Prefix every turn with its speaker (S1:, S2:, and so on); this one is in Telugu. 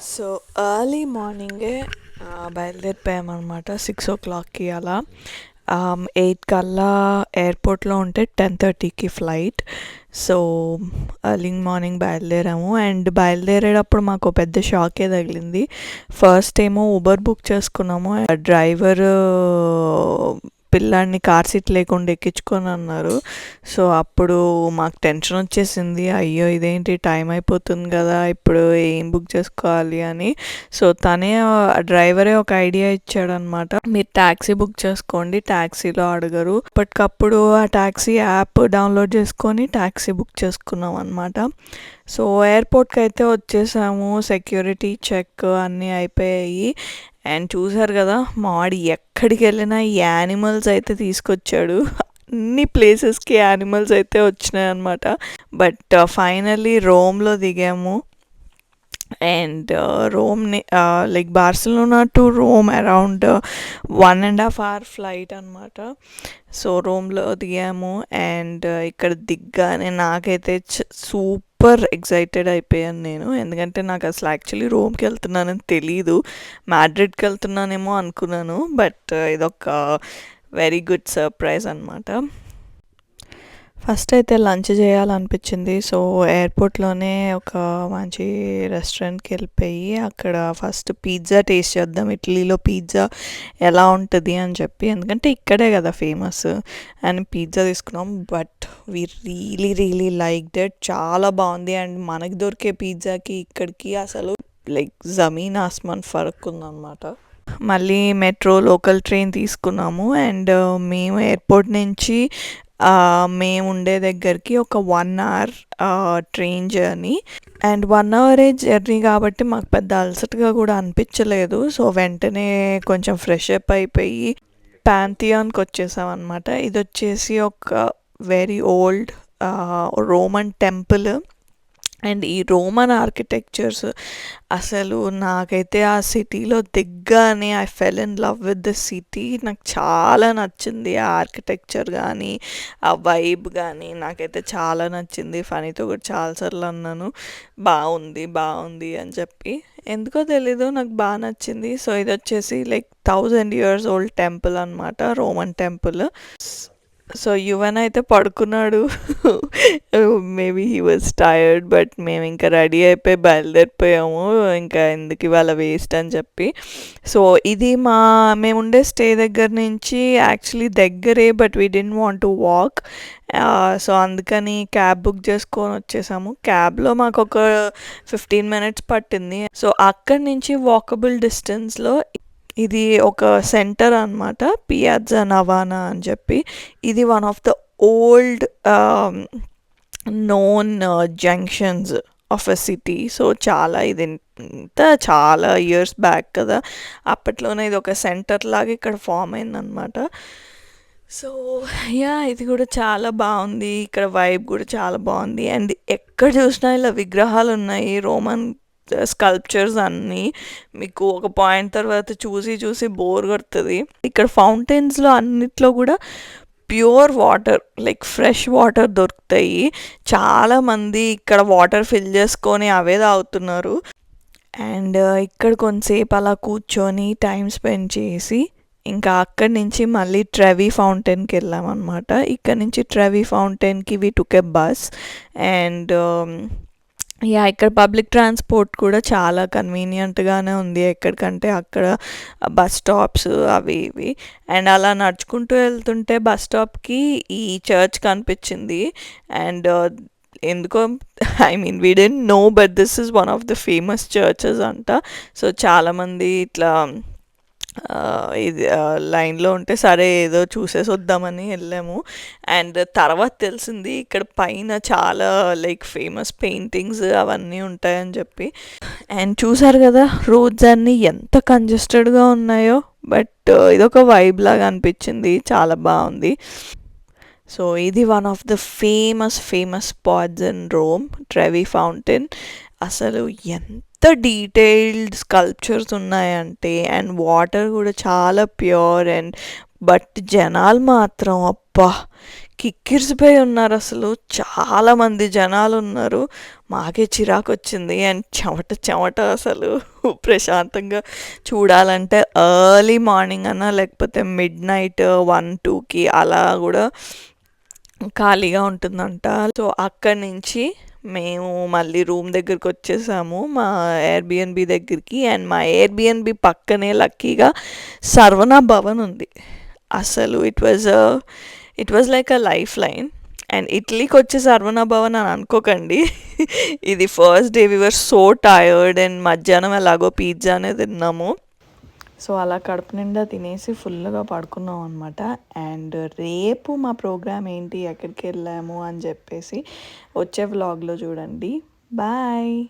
S1: సో ఎర్లీ మార్నింగే బయలుదేరిపోయామన్నమాట. సిక్స్ ఓ క్లాక్కి అలా. ఎయిట్ కల్లా ఎయిర్పోర్ట్లో ఉంటే టెన్ థర్టీకి ఫ్లైట్. సో ఎర్లీ మార్నింగ్ బయలుదేరాము. అండ్ బయలుదేరేటప్పుడు మాకు పెద్ద షాకే తగిలింది. ఫస్ట్ ఏమో ఊబర్ బుక్ చేసుకున్నాము. డ్రైవర్ పిల్లాడిని కార్ సీట్ లేకుండా ఎక్కించుకొని అన్నారు. సో అప్పుడు మాకు టెన్షన్ వచ్చేసింది. అయ్యో ఇదేంటి? టైం అయిపోతుంది కదా ఇప్పుడు ఏం బుక్ చేసుకోవాలి అని. సో తనే డ్రైవరే ఒక ఐడియా ఇచ్చాడనమాట. మీరు ట్యాక్సీ బుక్ చేసుకోండి ట్యాక్సీలో అడగరు. అప్పటికప్పుడు ఆ ట్యాక్సీ యాప్ డౌన్లోడ్ చేసుకొని ట్యాక్సీ బుక్ చేసుకున్నాం అనమాట సో ఎయిర్పోర్ట్కి అయితే వచ్చేసాము. సెక్యూరిటీ చెక్ అన్నీ అయిపోయాయి. అండ్ చూసారు కదా మాడి ఎక్కడికి వెళ్ళినా ఈ యానిమల్స్ అయితే తీసుకొచ్చాడు. అన్ని ప్లేసెస్కి యానిమల్స్ అయితే వచ్చినాయి అనమాట బట్ ఫైనల్లీ రోమ్లో దిగాము. And రోమ్ని like Barcelona to Rome around one and half hour flight అనమాట సో రోమ్లో దిగాము. అండ్ ఇక్కడ దిగ్గానే నాకైతే సూప్ సూపర్ ఎగ్జైటెడ్ అయిపోయాను నేను. ఎందుకంటే నాకు అసలు యాక్చువల్లీ రోమ్కి వెళ్తున్నానని తెలీదు. మ్యాడ్రిడ్కి వెళ్తున్నానేమో అనుకున్నాను. బట్ ఇదొక వెరీ గుడ్ సర్ప్రైజ్ అనమాట ఫస్ట్ అయితే లంచ్ చేయాలనిపించింది. సో ఎయిర్పోర్ట్లోనే ఒక మంచి రెస్టారెంట్కి వెళ్ళిపోయి అక్కడ ఫస్ట్ పిజ్జా టేస్ట్ చేద్దాం. ఇటలీలో పిజ్జా ఎలా ఉంటుంది అని చెప్పి. ఎందుకంటే ఇక్కడే కదా ఫేమస్. అండ్ పిజ్జా తీసుకున్నాం. But we really really like that. చాలా బాగుంది. అండ్ మనకి దొరికే పిజ్జాకి ఇక్కడికి అసలు లైక్ జమీన్ ఆస్మాన్ ఫరక్ ఉందన్నమాట. మళ్ళీ మెట్రో లోకల్ ట్రైన్ తీసుకున్నాము. అండ్ మేము ఎయిర్పోర్ట్ నుంచి మేము ఉండే దగ్గరికి ఒక one hour train journey and one అవరే journey కాబట్టి మాకు పెద్ద అలసటగా కూడా అనిపించలేదు. సో వెంటనే కొంచెం ఫ్రెష్ అప్ అయిపోయి ప్యాంథియాన్కి వచ్చేసామన్నమాట. ఇది వచ్చేసి ఒక very old Roman temple and ఈ రోమన్ ఆర్కిటెక్చర్స్ అసలు నాకైతే ఆ సిటీలో దిగ్గానే I fell in love with the city. నాకు చాలా నచ్చింది ఆ ఆర్కిటెక్చర్ కానీ ఆ వైబ్ కానీ నాకైతే చాలా నచ్చింది. ఫనీతో కూడా చాలాసార్లు అన్నాను బాగుంది బాగుంది అని చెప్పి. ఎందుకో తెలీదు నాకు బాగా నచ్చింది. సో ఇది వచ్చేసి like thousand years old temple అనమాట రోమన్ టెంపుల్. సో యువన్ అయితే పడుకున్నాడు. Maybe he was tired but మేము ఇంకా రెడీ అయిపోయి బయలుదేరిపోయాము. ఇంకా ఎందుకు ఇవాళ వేస్ట్ అని చెప్పి. సో ఇది మా మేము ఉండే స్టే దగ్గర నుంచి యాక్చువల్లీ దగ్గరే but we didn't want to walk so అందుకని క్యాబ్ బుక్ చేసుకొని వచ్చేసాము. క్యాబ్లో మాకు ఒక ఫిఫ్టీన్ మినిట్స్ పట్టింది. సో అక్కడి నుంచి వాకబుల్ డిస్టెన్స్లో ఇది ఒక సెంటర్ అనమాట పియాజా నవానా అని చెప్పి. ఇది one of the old known junctions of a city so చాలా ఇది ఇంత చాలా ఇయర్స్ బ్యాక్ కదా. అప్పట్లోనే ఇది ఒక సెంటర్ లాగా ఇక్కడ ఫామ్ అయిందనమాట సో యా ఇది కూడా చాలా బాగుంది. ఇక్కడ వైబ్ కూడా చాలా బాగుంది. అండ్ ఎక్కడ చూసినా ఇలా విగ్రహాలు ఉన్నాయి. రోమన్ Uh, స్కల్ప్చర్స్ అన్నీ మీకు ఒక పాయింట్ తర్వాత చూసి చూసి బోర్ కొడుతుంది. ఇక్కడ ఫౌంటైన్స్లో అన్నిట్లో కూడా pure water like fresh water దొరుకుతాయి. చాలామంది ఇక్కడ వాటర్ ఫిల్ చేసుకొని అవే తాగుతున్నారు. అండ్ uh, ఇక్కడ కొంతసేపు అలా కూర్చొని టైం స్పెండ్ చేసి ఇంకా అక్కడి నుంచి మళ్ళీ ట్రెవీ ఫౌంటైన్కి వెళ్ళామన్నమాట. ఇక్కడ నుంచి Trevi ఫౌంటైన్కి we took a bus and ya ఇక్కడ పబ్లిక్ ట్రాన్స్పోర్ట్ కూడా చాలా కన్వీనియంట్గానే ఉంది ఎక్కడికంటే అక్కడ బస్ స్టాప్స్ అవి ఇవి. అండ్ అలా నడుచుకుంటూ వెళ్తుంటే బస్ స్టాప్కి ఈ చర్చ్ కనిపించింది. అండ్ ఎందుకో I mean we didn't know but this is one of the famous churches అంట. సో చాలామంది ఇట్లా ఇది లైన్లో ఉంటే సరే ఏదో చూసేసి వద్దామని వెళ్ళాము. అండ్ తర్వాత తెలిసింది ఇక్కడ పైన చాలా లైక్ ఫేమస్ పెయింటింగ్స్ అవన్నీ ఉంటాయని చెప్పి. అండ్ చూసారు కదా రోడ్స్ అన్నీ ఎంత కంజెస్టెడ్గా ఉన్నాయో బట్ ఇదొక వైబ్ లాగా అనిపించింది. చాలా బాగుంది. సో ఇది one of the famous famous spots in Rome Trevi fountain. అసలు ఎంత డీటెయిల్డ్ స్కల్ప్చర్స్ ఉన్నాయంటే అండ్ వాటర్ కూడా చాలా ప్యూర్ అండ్ బట్ జనాలు మాత్రం అబ్బా కిక్కిరిసిపోయి ఉన్నారు అసలు. చాలామంది జనాలు ఉన్నారు. మాకే చిరాకు వచ్చింది. అండ్ చెమట చెమట అసలు. ప్రశాంతంగా చూడాలంటే ఎర్లీ మార్నింగ్ అన్నా లేకపోతే మిడ్ నైట్ వన్ టూకి అలా కూడా ఖాళీగా ఉంటుందంట. సో అక్కడి నుంచి మేము మళ్ళీ రూమ్ దగ్గరికి వచ్చేసాము మా ఎయిర్బిఎన్బి దగ్గరికి అండ్ మా ఎయిర్బిఎన్బి పక్కనే లక్కీగా సర్వణ భవన్ ఉంది. అసలు it was it was like a life line and ఇటలీకి వచ్చే సర్వణ భవన్ అని అనుకోకండి. ఇది first day we were so tired and మధ్యాహ్నం ఎలాగో పిజ్జా అనేది తిన్నాము. సో అలా కడుపు నిండా తినేసి ఫుల్గా పడుకున్నాం అనమాట అండ్ రేపు మా ప్రోగ్రామ్ ఏంటి? ఎక్కడికి వెళ్ళాము? అని చెప్పేసి వచ్చే వ్లాగ్లో చూడండి. బాయ్.